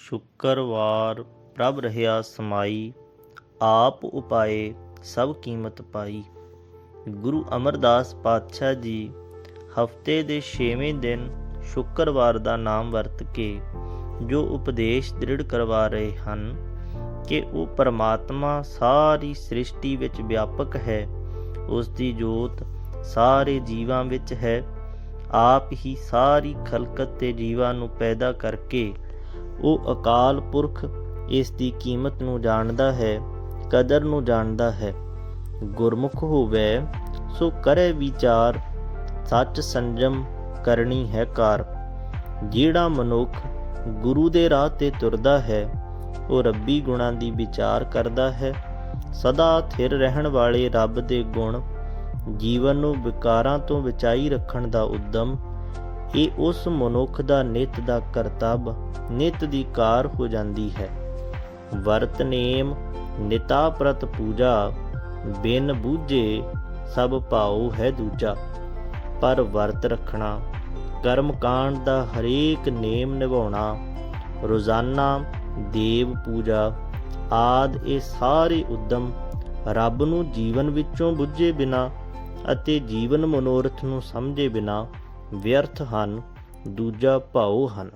ਸ਼ੁੱਕਰਵਾਰ ਪ੍ਰਭ ਰਹਾ ਸਮਾਈ, ਆਪ ਉਪਾਏ ਸਭ ਕੀਮਤ ਪਾਈ। ਗੁਰੂ ਅਮਰਦਾਸ ਪਾਤਸ਼ਾਹ ਜੀ ਹਫ਼ਤੇ ਦੇ 6ਵੇਂ ਦਿਨ ਸ਼ੁੱਕਰਵਾਰ ਦਾ ਨਾਮ ਵਰਤ ਕੇ ਜੋ ਉਪਦੇਸ਼ ਦ੍ਰਿੜ ਕਰਵਾ ਰਹੇ ਹਨ ਕਿ ਉਹ ਪਰਮਾਤਮਾ ਸਾਰੀ ਸ੍ਰਿਸ਼ਟੀ ਵਿੱਚ ਵਿਆਪਕ ਹੈ, ਉਸ ਦੀ ਜੋਤ ਸਾਰੇ ਜੀਵਾਂ ਵਿੱਚ ਹੈ, ਆਪ ਹੀ ਸਾਰੀ ਖਲਕਤ ਤੇ ਜੀਵਾਂ ਨੂੰ ਪੈਦਾ ਕਰਕੇ ਉਹ ਅਕਾਲ ਪੁਰਖ ਇਸ ਦੀ ਕੀਮਤ ਨੂੰ ਜਾਣਦਾ ਹੈ, ਕਦਰ ਨੂੰ ਜਾਣਦਾ ਹੈ। ਗੁਰਮੁਖ ਹੋਵੇ, ਸੋ ਕਰੇ ਵਿਚਾਰ, ਸੱਚ ਸੰਜਮ ਕਰਨੀ ਹੈ ਕਾਰ। ਜਿਹੜਾ ਮਨੁੱਖ ਗੁਰੂ ਦੇ ਰਾਹ ਤੇ ਤੁਰਦਾ ਹੈ, ਉਹ ਰੱਬੀ ਗੁਣਾਂ ਦੀ ਵਿਚਾਰ ਕਰਦਾ ਹੈ। ਸਦਾ ਥਿਰ ਰਹਿਣ ਵਾਲੇ ਰੱਬ ਦੇ ਗੁਣ, ਜੀਵਨ ਨੂੰ ਵਿਕਾਰਾਂ ਤੋਂ ਬਚਾਈ ਰੱਖਣ ਦਾ ਉਦਮ ਇਹ ਉਸ ਮਨੁੱਖ ਦਾ ਨਿਤ ਦਾ ਕਰਤੱਵ ਨਿਤ ਦੀ ਕਾਰ ਹੋ ਜਾਂਦੀ ਹੈ। ਵਰਤ ਨੇਮ ਨਿਤਾ ਪ੍ਰਤ ਪੂਜਾ, ਬਿਨ ਬੂਝੇ ਸਭ ਭਾਉ ਹੈ ਦੂਜਾ। ਪਰ ਵਰਤ ਰੱਖਣਾ ਕਰਮ ਕਾਂਡ ਦਾ ਹਰੇਕ ਨੇਮ ਨਿਭਾਉਣਾ, ਰੋਜ਼ਾਨਾ ਦੇਵ ਪੂਜਾ, ਆਦ ਇਹ ਸਾਰੇ ਉਦਮ ਰੱਬ ਨੂੰ ਜੀਵਨ ਵਿੱਚੋਂ ਬੁੱਝੇ ਬਿਨਾ ਅਤੇ ਜੀਵਨ ਮਨੋਰਥ ਨੂੰ ਸਮਝੇ ਬਿਨਾ ਵਿਅਰਥ ਹਨ ਦੂਜਾ ਭਾਉ ਹਨ।